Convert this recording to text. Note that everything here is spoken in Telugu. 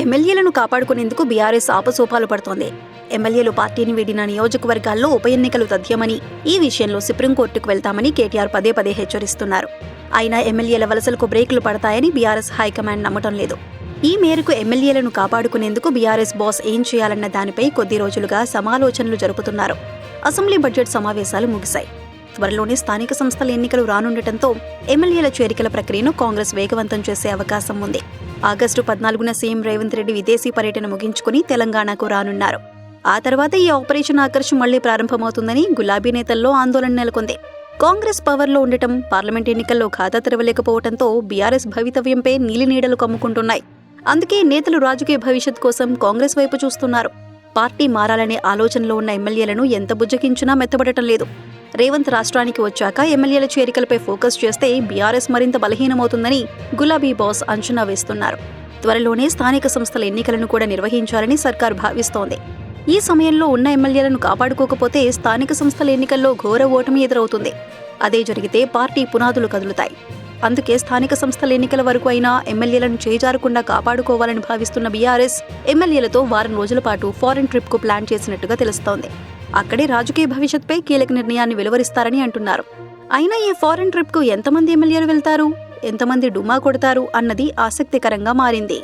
ఎమ్మెల్యేలను కాపాడుకునేందుకు బీఆర్ఎస్ ఆపసోపాలు పడుతోంది. ఎమ్మెల్యేలు పార్టీని వీడిన నియోజకవర్గాల్లో ఉప ఎన్నికలు తథ్యమని ఈ విషయంలో సుప్రీంకోర్టుకు వెళ్తామని కేటీఆర్ పదే పదే హెచ్చరిస్తున్నారు. అయినా ఎమ్మెల్యేల వలసలకు బ్రేకులు పడతాయని బీఆర్ఎస్ హైకమాండ్ నమ్మటం లేదు. ఈ మేరకు ఎమ్మెల్యేలను కాపాడుకునేందుకు బీఆర్ఎస్ బాస్ ఏం చేయాలన్న దానిపై కొద్ది రోజులుగా సమాలోచనలు జరుపుతున్నారు. అసెంబ్లీ బడ్జెట్ సమావేశాలు ముగిశాయి. త్వరలోనే స్థానిక సంస్థల ఎన్నికలు రానుండటంతో ఎమ్మెల్యేల చేరికల ప్రక్రియను కాంగ్రెస్ వేగవంతం చేసే అవకాశం ఉంది. ఆగస్టు పద్నాలుగున సీఎం రేవంత్ రెడ్డి విదేశీ పర్యటన ముగించుకుని తెలంగాణకు రానున్నారు. ఆ తర్వాత ఈ ఆపరేషన్ ఆకర్ష్ మళ్ళీ ప్రారంభమవుతుందని గులాబీ నేతల్లో ఆందోళన నెలకొంది. కాంగ్రెస్ పవర్లో ఉండటం పార్లమెంట్ ఎన్నికల్లో ఖాతా తెరవలేకపోవడంతో బీఆర్ఎస్ భవితవ్యంపై నీలినీడలు కమ్ముకుంటున్నాయి. అందుకే నేతలు రాజకీయ భవిష్యత్ కోసం కాంగ్రెస్ వైపు చూస్తున్నారు. పార్టీ మారాలనే ఆలోచనలో ఉన్న ఎమ్మెల్యేలను ఎంత బుజ్జగించినా మెత్తబడటం లేదు. రేవంత్ రాష్ట్రానికి వచ్చాక ఎమ్మెల్యేల చేరికలపై ఫోకస్ చేస్తే బీఆర్ఎస్ మరింత బలహీనమవుతుందని గులాబీ బాస్ అంచనా వేస్తున్నారు. త్వరలోనే స్థానిక సంస్థల ఎన్నికలను కూడా నిర్వహించాలని సర్కార్ భావిస్తోంది. ఈ సమయంలో ఉన్న ఎమ్మెల్యేలను కాపాడుకోకపోతే స్థానిక సంస్థల ఎన్నికల్లో ఘోర ఓటమి ఎదురవుతుంది. అదే జరిగితే పార్టీ పునాదులు కదులుతాయి. అందుకే స్థానిక సంస్థల ఎన్నికల వరకు అయినా ఎమ్మెల్యేలను చేజారకుండా కాపాడుకోవాలని భావిస్తున్న బీఆర్ఎస్ ఎమ్మెల్యేలతో వారం రోజుల పాటు ఫారెన్ ట్రిప్కు ప్లాన్ చేసినట్టుగా తెలుస్తోంది. అక్కడే రాజకీయ భవిష్యత్పై కీలక నిర్ణయాన్ని వెలువరిస్తారని అంటున్నారు. అయినా ఈ ఫారెన్ ట్రిప్కు ఎంతమంది ఎమ్మెల్యేలు వెళ్తారు? ఎంతమంది డుమా కొడతారు? అన్నది ఆసక్తికరంగా మారింది.